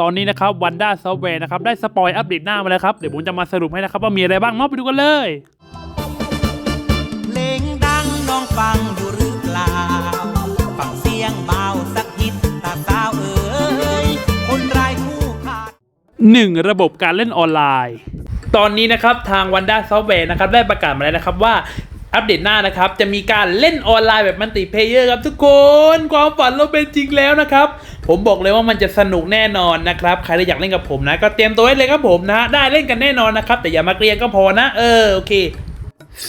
ตอนนี้นะครับวันด้าซอฟต์แวร์นะครับได้สปอยอัปเดตหน้ามาแล้วครับ เดี๋ยวผมจะมาสรุปให้นะครับ ว่ามีอะไรบ้างเนาะไปดูกันเลย เพลงดังน้องฟังอยู่หรือเปล่า ฟังเสียงเบาสักฮิตตาสาวเอ๋ยคนไร้คู่ขาด 1. ระบบการเล่นออนไลน์ ตอนนี้นะครับทาง Wanda Software นะครับได้ประกาศมาแล้วนะครับว่าอัปเดตหน้านะครับ จะมีการเล่นออนไลน์แบบมัลติเพเยอร์ครับทุกคน ความฝันเราเป็นจริงแล้วนะครับ ผมบอกเลยว่ามันจะสนุกแน่นอนนะครับใครที่อยากเล่นกับผมนะ ก็เตรียมตัวไว้เลยครับผมนะ ได้เล่นกันแน่นอนนะครับ แต่อย่ามาเกรียนก็พอนะ เออโอเค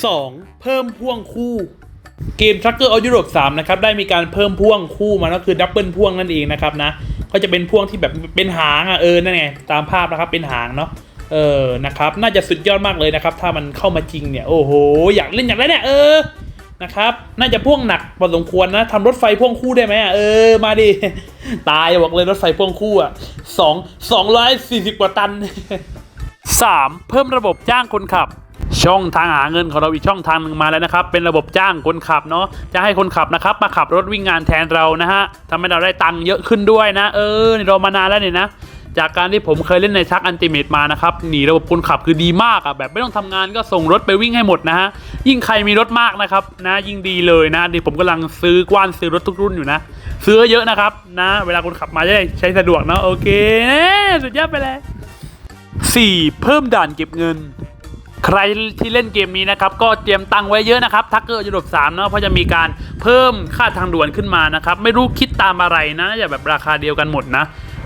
2. เพิ่มพ่วงคู่เกม Tracker of Europe 3 นะครับ ได้มีการเพิ่มพ่วงคู่มาก็คือดับเบิลพ่วงนั่นเองนะครับนะ ก็จะเป็นพ่วงที่แบบเป็นหางอะเออนั่นไงตามภาพนะครับเป็นหางเนาะเออนะครับ น่าจะสุดยอดมากเลยนะครับ ถ้ามันเข้ามาจริงเนี่ย โอ้โห อยากเล่นอยากได้เนี่ยเออนะครับ น่าจะพ่วงหนักพอสมควรนะทำรถไฟพ่วงคู่ได้ไหมอะเออมาดิ ตายบอกเลยรถไฟพ่วงคู่อะสองสองร้อยสี่สิบกว่าตัน 3. เพิ่มระบบจ้างคนขับ ช่องทางหาเงินของเราอีกช่องทางหนึ่งมาแล้วนะครับ เป็นระบบจ้างคนขับเนาะจะให้คนขับนะครับ มาขับรถวิ่งงานแทนเรานะฮะทำให้เราได้ตังค์เยอะขึ้นด้วยนะ เออนี่เรามานานแล้วเนี่ยนะ จากการที่ผมเคยเล่นในชักอันติเมตมานะครับหนีระบบคนขับคือดีมากอะแบบไม่ต้องทำงานก็ส่งรถไปวิ่งให้หมดนะฮะยิ่งใครมีรถมากนะครับนะยิ่งดีเลยนะนี่ผมกำลังซื้อกว้านซื้อรถทุกรุ่นอยู่นะซื้อเยอะนะครับนะ เวลาคนขับมาจะได้ใช้สะดวกเนาะโอเคสุดยอดไปเลย 4. เพิ่มด่านเก็บเงินใครที่เล่นเกมนี้นะครับก็เตรียมตังค์ไว้เยอะนะครับทักเกอร์ยุโรปสามเนาะเพราะจะมีการเพิ่มค่าทางด่วนขึ้นมานะครับ ไม่รู้คิดตามอะไรนะอย่าแบบราคาเดียวกันหมดนะ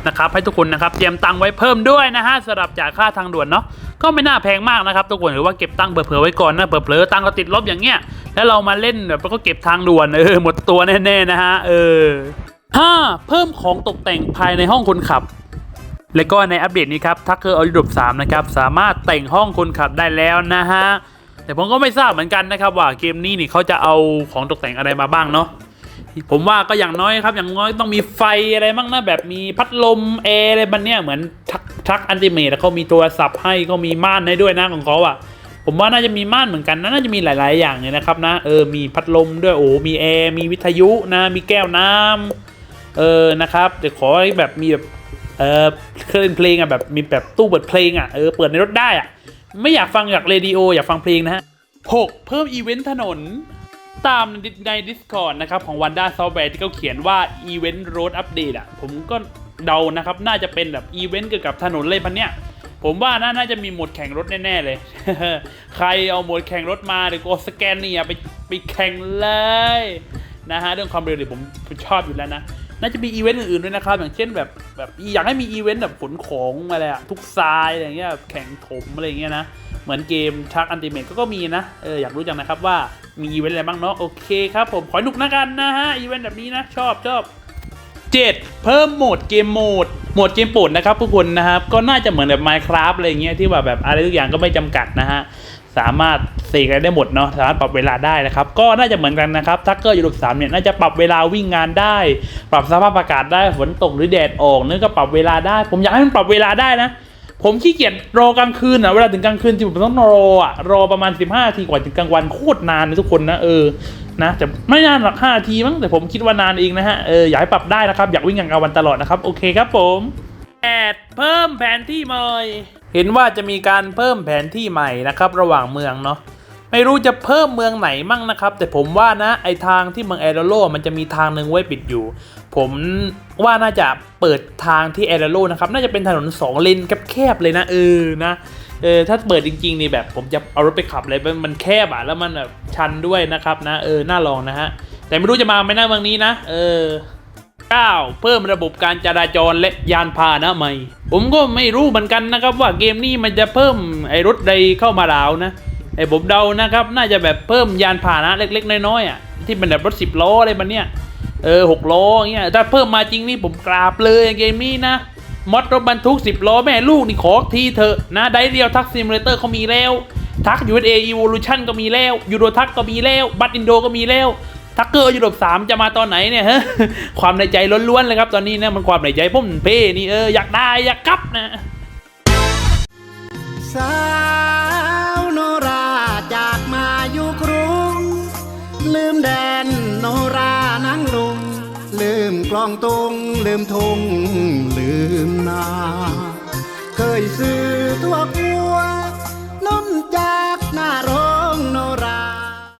นะครับให้ทุกคนนะครับเตรียมตังค์ไว้เพิ่มด้วยนะฮะสำหรับจ่ายค่าทางด่วนเนาะก็ไม่น่าแพงมากนะครับทุกคนหรือว่าเก็บตังค์เผื่อไว้ก่อนนะเผื่อตังค์ก็ติดลบอย่างเงี้ยแล้วเรามาเล่นแบบก็เก็บทางด่วนเออหมดตัวแน่ๆนะฮะเออ 5. เพิ่มของตกแต่งภายในห้องคนขับ และก็ในอัปเดตนี้ครับทักเกอร์ออริดบ3นะครับสามารถแต่งห้องคนขับได้แล้วนะฮะแต่ผมก็ไม่ทราบเหมือนกันนะครับว่าเกมนี้นี่เขาจะเอาของตกแต่งอะไรมาบ้างเนาะ ผมว่าก็อย่างน้อยครับ อย่างน้อยต้องมีไฟอะไรบ้างนะแบบมีพัดลมแอร์อะไรบันเนี่ยเหมือนทักทักอันติเมตเขามีโทรศัพท์ให้ก็มีม่านให้ด้วยนะของเขาอะ ผมว่าน่าจะมีม่านเหมือนกันนะน่าจะมีหลาย ๆ อย่างเลยนะครับนะเออมีพัดลมด้วยโอ้มีแอร์มีวิทยุนะมีแก้วน้ำเออนะครับเดี๋ยวขอให้แบบมีแบบเออเครื่องเล่นเพลงอะแบบมีแบบตู้เปิดเพลงอะเออเปิดในรถได้อะไม่อยากฟังจากเรดิโออยากฟังเพลงนะฮะ 6. เพิ่มอีเวนต์ถนน ตามใน Discord นะครับของ Wanda Software ที่เขาเขียนว่า Event Road Update อะผมก็เดานะครับ น่าจะเป็นแบบอีเวนต์เกี่ยวกับถนนเลยพันเนี้ยผมว่าน่าจะมีหมดแข่งรถแน่ ๆ เลย ใครเอาหมดแข่งรถมาเดี๋ยวก็สแกนเนี่ยไปไปแข่งเลยนะฮะเรื่องความเร็วเดี๋ยผมชอบอยู่แล้วนะ น่าจะมีอีเวนต์อื่นๆด้วยนะครับ อย่างเช่นแบบแบบอยากให้มีอีเวนต์แบบขนของอะไรอะทุกทรายอะไรเงี้ยแข่งถมอะไรเงี้ยนะ เหมือนเกมชักอันติเมตก็มีนะเอออยากรู้จังนะครับว่า มีอีเวนต์อะไรบ้างเนาะโอเคครับผมขอให้หนุกนะกันนะฮะอีเวนต์แบบนี้นะชอบชอบ7เพิ่มโหมดเกมโหมดโหมดเกมโปรดนะครับทุกคนนะครับก็น่าจะเหมือนแบบ Minecraft อะไรเงี้ยที่ว่าแบบอะไรทุกอย่างก็ไม่จำกัดนะฮะสามารถเสกอะไรได้หมดเนาะสามารถปรับเวลาได้นะครับ ก็น่าจะเหมือนกันนะครับทักเกอร์ยูโรปสามเนี่ยน่าจะปรับเวลาวิ่งงานได้ ปรับสภาพอากาศได้ฝนตกหรือแดดออกเนี่ยก็ปรับเวลาได้ ผมอยากให้มันปรับเวลาได้นะ ผมขี้เกียจรอกลางคืนอะเวลาถึงกลางคืนที่ผมต้องรออะรอประมาณ 15นาทีกว่าถึงกลางวันโคตรนานเลยทุกคนนะเออนะแต่ไม่นานหรอก5นาทีมั้งแต่ผมคิดว่านานเองนะฮะเอออยากให้ปรับได้นะครับ อยากวิ่งอย่างกลางวันตลอดนะครับ โอเคครับผมแอดเพิ่มแผนที่ใหม่เห็นว่าจะมีการเพิ่มแผนที่ใหม่นะครับ ระหว่างเมืองเนาะ ไม่รู้จะเพิ่มเมืองไหนมั่งนะครับ แต่ผมว่านะไอทางที่เมืองแอร์โรมันจะมีทางหนึ่งไว้ปิดอยู่ ผมว่าน่าจะเปิดทางที่แอร์โรนะครับน่าจะเป็นถนนสองเลนแคบๆเลยนะเออนะเออถ้าเปิดจริงๆนี่แบบผมจะเอารถไปขับเลยมันแคบอะแล้วมันแบบชันด้วยนะครับนะเออน่าลองนะฮะแต่ไม่รู้จะมาไหมนะเมืองนี้นะ เออ9เพิ่มระบบการจราจรและยานพาหนะใหม่ ผมก็ไม่รู้เหมือนกันนะครับว่าเกมนี้มันจะเพิ่มไอ้รถใดเข้ามาดาวนะ ไอ้ผมเดานะครับ น่าจะแบบเพิ่มยานพาหนะเล็กๆ น้อยๆอะที่เป็นแบบรถสิบล้ออะไรมันเนี่ยเออหกล้ออย่างเงี้ยถ้าเพิ่มมาจริงนี่ผมกราบเลยเกมนี้นะมอดรถบรรทุกสิบล้อแม่ลูกนี่ขอทีเถอะนะไดเรียวทักซิมูเลเตอร์เขามีแล้วทัก USA Evolution ก็มีแล้วยูโรทักก็มีแล้วบัตอินโดก็มีแล้วทักเกอร์ยุโรปสามจะมาตอนไหนเนี่ยฮะความในใจล้วนๆเลยครับตอนนี้นะมันความในใจผมเพ่นี่เอออยากได้อยากกลับนะ องตงลืมทงลืมนา เคยซื้อตัวกลัวน้มจากหน้ารถ